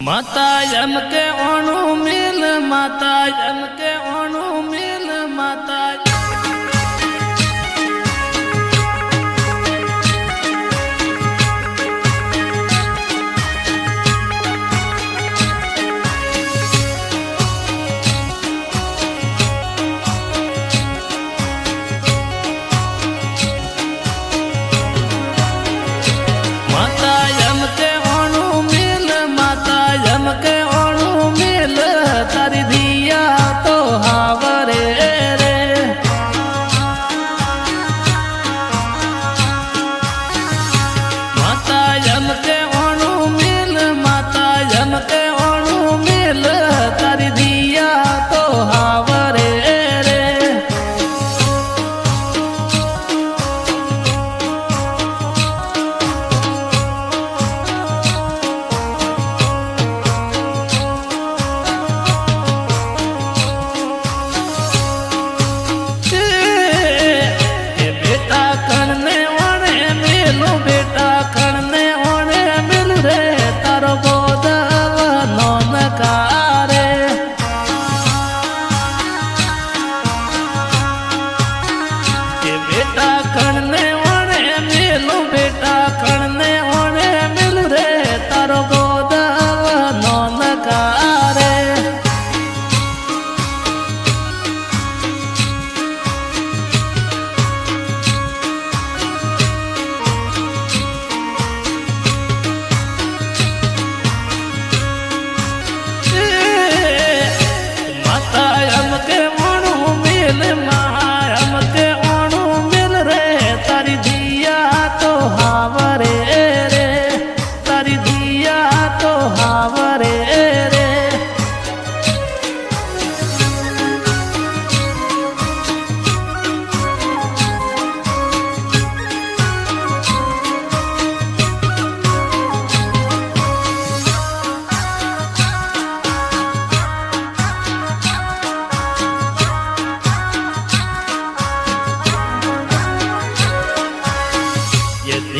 માતા એમ કે ઓણું મિલ માતા એમ કે ઓણું મિલ.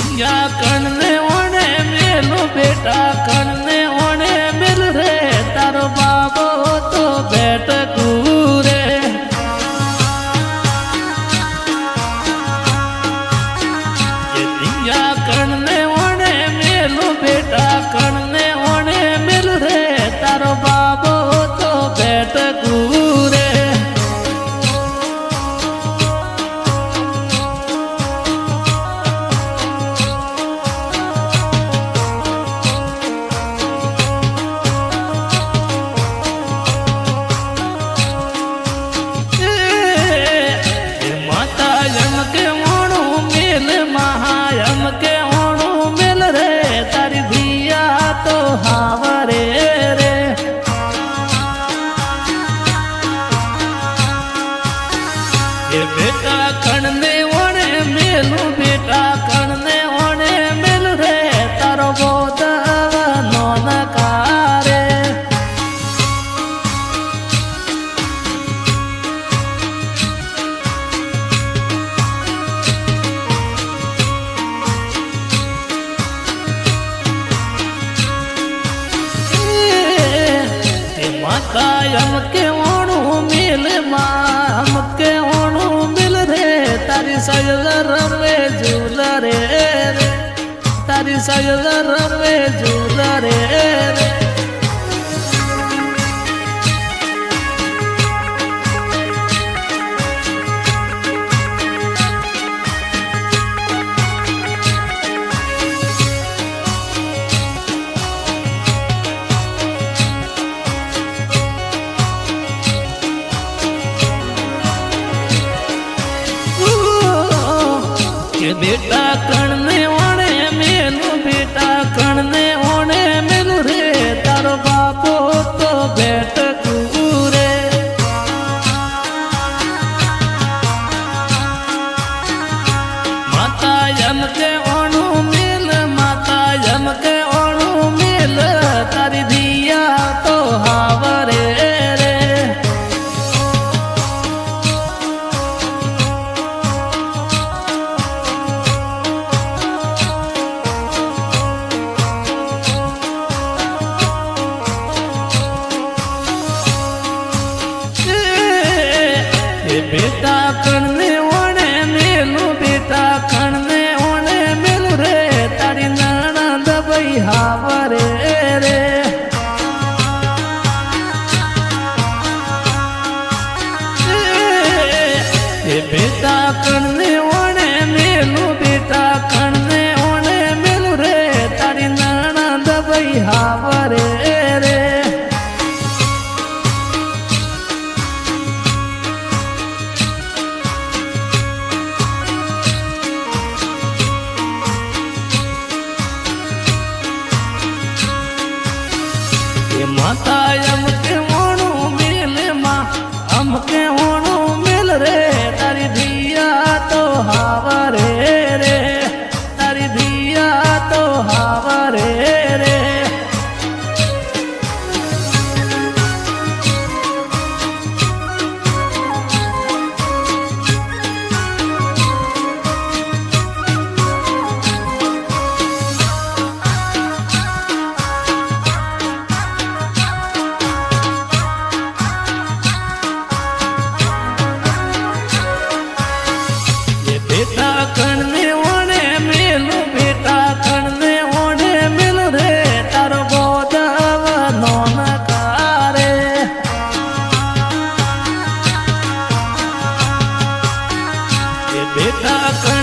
સિંગા કણને વણે મેલો બેટા કણ કાય અમ કેવાનું મિલમાં અમ કેવાનું મિલ રે? તારી સયલ રમે ઝૂલ રે તારી સયલ રમે ઝૂલ રે. બેટા કણને બેટા કણને ઓણે મેલું બેટા કણને ઓણે મેલું રે. તારી નાણા દબઈ હાવરે રે. બેટા કણ એ માતા એમ બેટા કણ